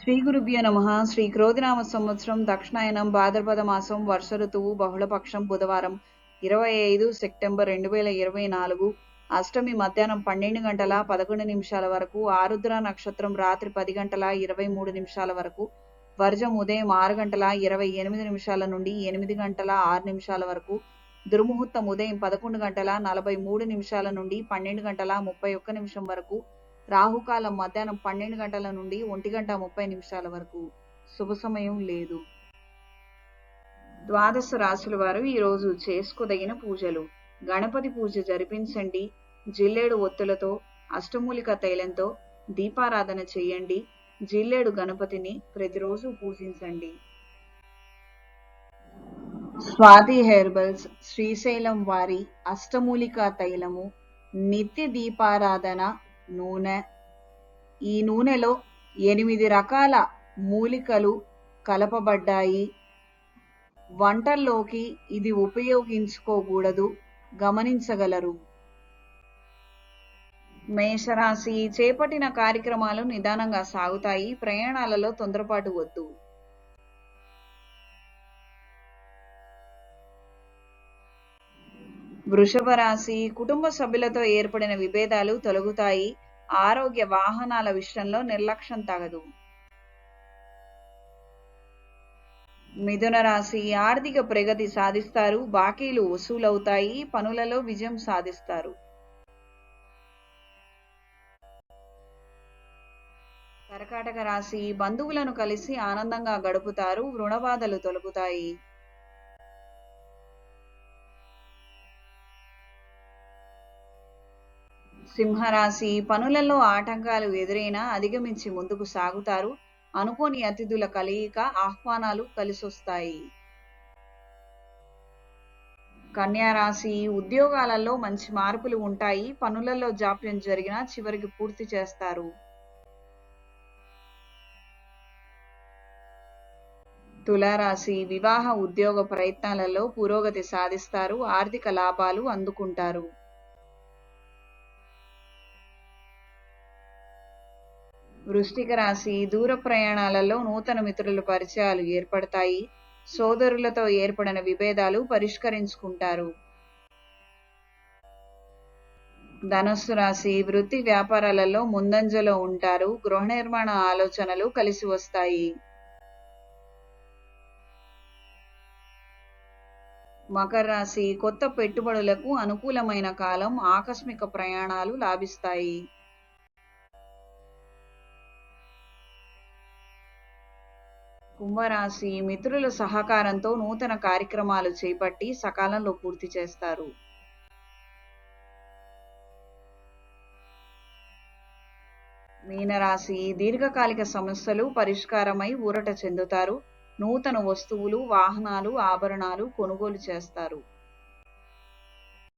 శ్రీ గురుభ్యో నమ. శ్రీ క్రోధినామ సంవత్సరం దక్షిణాయనం భాద్రపద మాసం వర్ష ఋతువు బహుళపక్షం బుధవారం ఇరవై ఐదు సెప్టెంబర్ రెండు వేల ఇరవై నాలుగు అష్టమి మధ్యాహ్నం పన్నెండు గంటల పదకొండు నిమిషాల వరకు ఆరుద్ర నక్షత్రం రాత్రి పది గంటల ఇరవై మూడు నిమిషాల వరకు వర్జం ఉదయం ఆరు గంటల ఇరవై ఎనిమిది నిమిషాల నుండి ఎనిమిది గంటల ఆరు నిమిషాల వరకు దుర్ముహూర్తం ఉదయం పదకొండు గంటల నలభై మూడు నిమిషాల నుండి పన్నెండు గంటల ముప్పై ఒక్క నిమిషం వరకు రాహుకాలం మధ్యాహ్నం పన్నెండు గంటల నుండి ఒంటి గంట ముప్పై నిమిషాల వరకు. శుభ సమయం లేదు. ద్వాదశ రాశుల వారు ఈరోజు చేసుకోదగిన పూజలు. గణపతి పూజ జరిపించండి. జిల్లేడు ఒత్తులతో అష్టమూలిక తైలంతో దీపారాధన చేయండి. జిల్లేడు గణపతిని ప్రతిరోజు పూజించండి. స్వాతి హెర్బల్స్ శ్రీశైలం వారి అష్టమూలిక తైలము నిత్య దీపారాధన నూనె. ఈ నూనెలో ఎనిమిది రకాల మూలికలు కలపబడ్డాయి. వంటల్లోకి ఇది ఉపయోగించుకోకూడదు గమనించగలరు. మేషరాశి చేపట్టిన కార్యక్రమాలు నిదానంగా సాగుతాయి ప్రయాణాలలో తొందరపాటు వద్దు. వృషభ రాశి కుటుంబ సభ్యులతో ఏర్పడిన విభేదాలు తొలగుతాయి. ఆరోగ్య వాహనాల విషయంలో నిర్లక్ష్యం తగదు. మిథున రాశి ఆర్థిక ప్రగతి సాధిస్తారు. బాకీలు వసూలవుతాయి. పనులలో విజయం సాధిస్తారు. కర్కాటక రాశి బంధువులను కలిసి ఆనందంగా గడుపుతారు. రుణబాధలు తొలగుతాయి. సింహరాశి పనులలో ఆటంకాలు ఎదురైనా అధిగమించి ముందుకు సాగుతారు. అనుకోని అతిథుల కలయిక ఆహ్వానాలు కలిసొస్తాయి. కన్యారాశి ఉద్యోగాలలో మంచి మార్పులు ఉంటాయి. పనులలో జాప్యం జరిగినా చివరికి పూర్తి చేస్తారు. తులారాశి వివాహ ఉద్యోగ ప్రయత్నాలలో పురోగతి సాధిస్తారు. ఆర్థిక లాభాలు అందుకుంటారు. వృష్టిక రాశి దూర ప్రయాణాలలో నూతన మిత్రుల పరిచయాలు ఏర్పడతాయి. సోదరులతో ఏర్పడిన విభేదాలు పరిష్కరించుకుంటారు. ధనస్సు రాశి వృత్తి వ్యాపారాలలో ముందంజలో ఉంటారు. గృహ నిర్మాణ ఆలోచనలు కలిసి వస్తాయి. మకర రాశి కొత్త పెట్టుబడులకు అనుకూలమైన కాలం ఆకస్మిక ప్రయాణాలు లాభిస్తాయి. కుంభరాశి మిత్రుల సహకారంతో నూతన కార్యక్రమాలు చేపట్టి సకాలంలో పూర్తి చేస్తారు. మీనరాశి దీర్ఘకాలిక సమస్యలు పరిష్కారమై ఊరట చెందుతారు. నూతన వస్తువులు వాహనాలు ఆభరణాలు కొనుగోలు చేస్తారు.